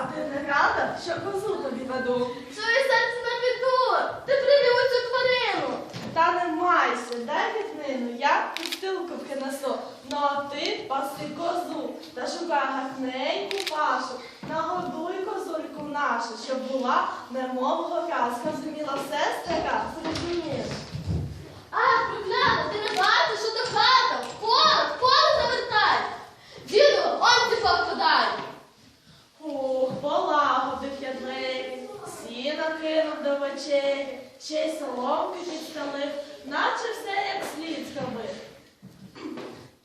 А ти не рада, що козу тобі веду. Своє серце на піду, ти привів оцю тварину. Та не майся, дай вітнину, я пустилку принесу. Ну а ти паси козу та шукай гарненьку пашу. Нагодуй козульку нашу, щоб була немов гора. зуміла все стара, зрозумієш. Кинув до вечері, ще й соломки підстелив, наче все як слід зробив.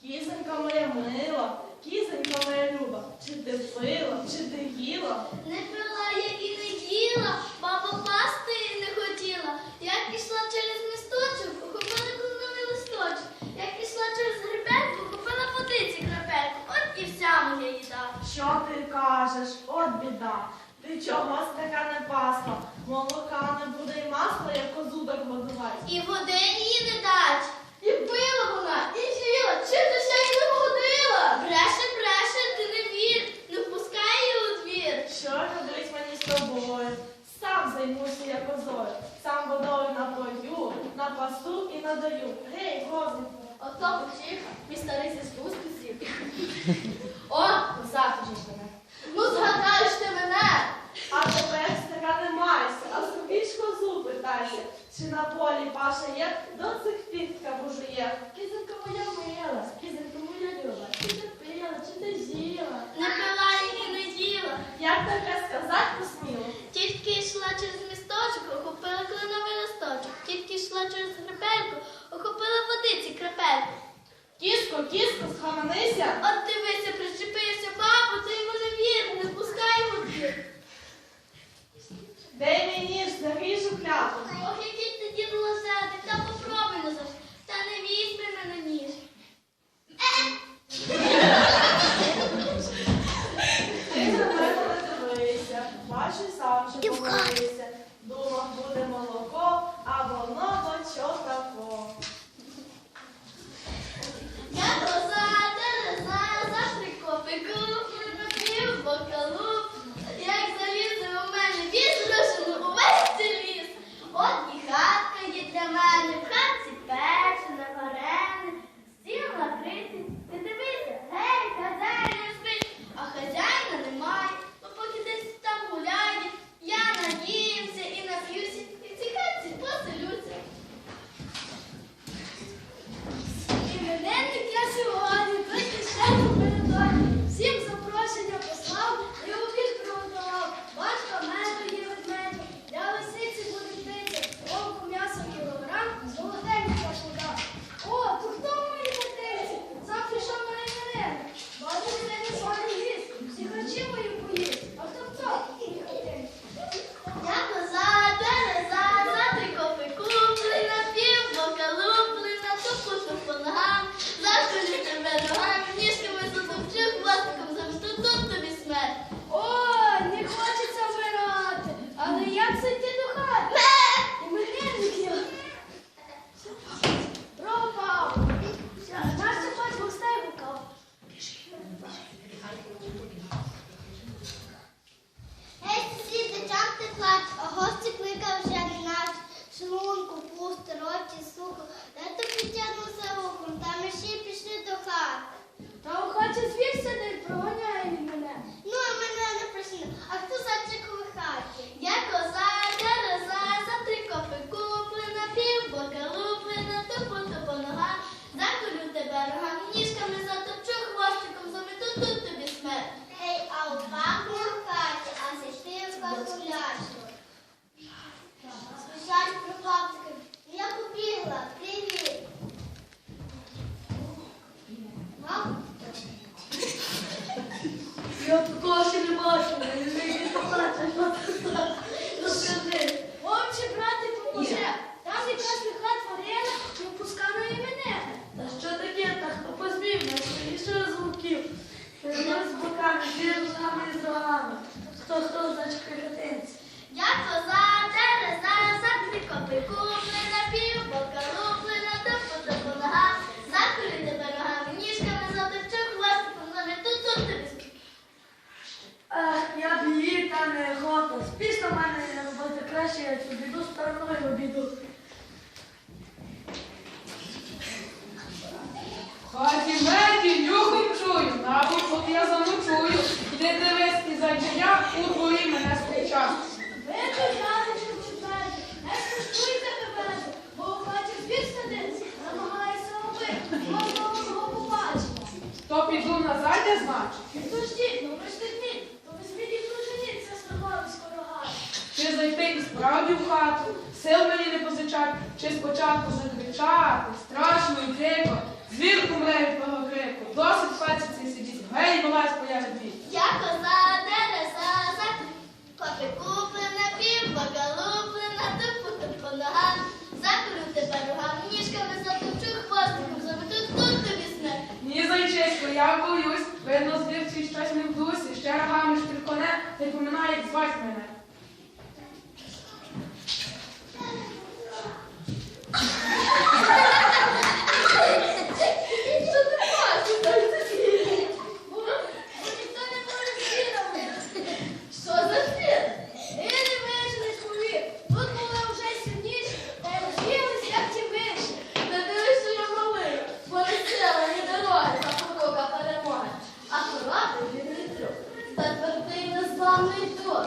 Кізенька моя мила, кізенька моя люба, чи ти пила, чи ти їла? Не пила я і не їла, баба пасти не хотіла. Як пішла через місточок, ухопила кленовий листочок. Як пішла через гребельку, купила водиці крапельку. От і вся моя їда. Що ти кажеш? От біда. Ти чогось така не пасла, молока не буде й масла, як козу так годувати. І води їй не дать. І пила вона, і їла, чи ти ще й не годила? Бреше, бреше, ти не вір, не впускай її у двір. Що робить мені з тобою? Сам займуся я козою, сам водою напою, напасу і надаю. Гей, кознику! Ото почиха, мій старий зі спуску сів. О, захочеш мене. Ну згадаєш ти мене. А тепер стара не майся, а зробіш козу питайся. Чи на полі паша є, до цих пір кабужує. Кізонька моя мила, кізонька моя люба, чи ти пила, чи ти з'їла? Не пила і не їла. Як таке сказати посміло? Тільки йшла через місточок, охопила кленовий листочок. Тільки йшла через гребельку, охопила водиці крапельку. Кіско, кіско, схаменися. От дивися, причепився бабу, ти йому не вір, не пускай його в двір. Дай мій ніж, заріжу кляпу. Ох, який ти дід лозетик, та попробуй не завжди. Та не візьми тут тобі смерть. Гей, а у бабу в хаті, а зайшли в хату ляшку. Спішать про хлопчики. Я побігла, привіт. Мам, Я такого ще не бачила, не знайти побачиш, ну скажи. Отче, брате, поможи. Там якась лиха тварина, не впускала і мене. Та що таке, та хто позбів найскоріше звуків? Перенос з боками, діржами і з рогами. Хто хто значить кривотинці? Я коза, Тереза, за три копи куплена, пів бока луплена, тупо тупо нога, тебе ногами, ніжками затопчу, хвостиком замету, тут тобі смерть. Ех, я б її та не охота. Спіш на мене не робити краще, я цю біду стороною обіду. В у дворі мене зустрічати. Ви яночку читаєте, не скуштуйте тебе, бо у хаті звір сидить, намагається робити, вам нового побачення. То піду назад, я значить. Підождіть, ну ви ж вміть, то ви смілі дружиніться сподобались ворога. Чи зайти і справді в хату, сил мені не позичати, чи спочатку закричати, страшно і дико, звір помре від того крику, досить пальці сидіть, гей, вилазь, появи дві. Я коза попи куплена, півбака луплена, тупу по ногам. Закрив тебе рогам, ніжками затопчу, хвостиком замету, тут тобі вісне. Ні, зайчисько, я боюсь, видно, цей щось не в дусі, ще рогами та й поминає, як звать мене. Що ти бачиш, зайці? Бо бо ніхто не може звірами. Що за звір? І не виженеш повір. Тут були вже сильніші, та й роз'їлись, як ті вищі. Не дивись, що я малий, бо не сила, ні дороги, та порока перемоги. А хоробрий він не трюк, та твердий незламний дух.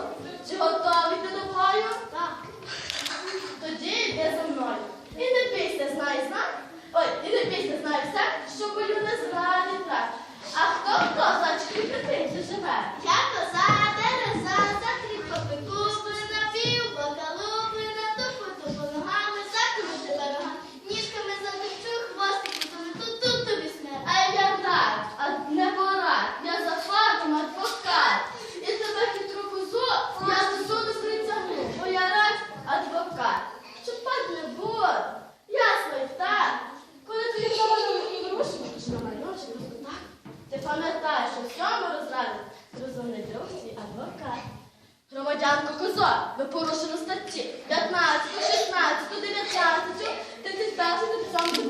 Чи готові ти до бою? Так. Тоді йди за мною. І не бійся, знай, знай. Ой, і не бійся, знай все, що бою не зрадить так. А хто хто зачки прикрити живе? Я коза Тереза, за три попи куплена, півбака луплена, тупу тупу ногами, закрию тебе рогам, ніжками затопчу, хвостиком замету, тут тобі смерть. А я так, а не пора. Я за фактом адвокат. І тебе хитру козу я до суду притягну, бо я раз адвокат. Чупать не буду. Ясно й так. Коли тобі вдавали порушення, чи на майно, чи просто так, ти пам'ятаєш, що в цьому розраді розумний друг твій адвокат. Громадянко ви порушили статті. 15, 16, 19, 31, 9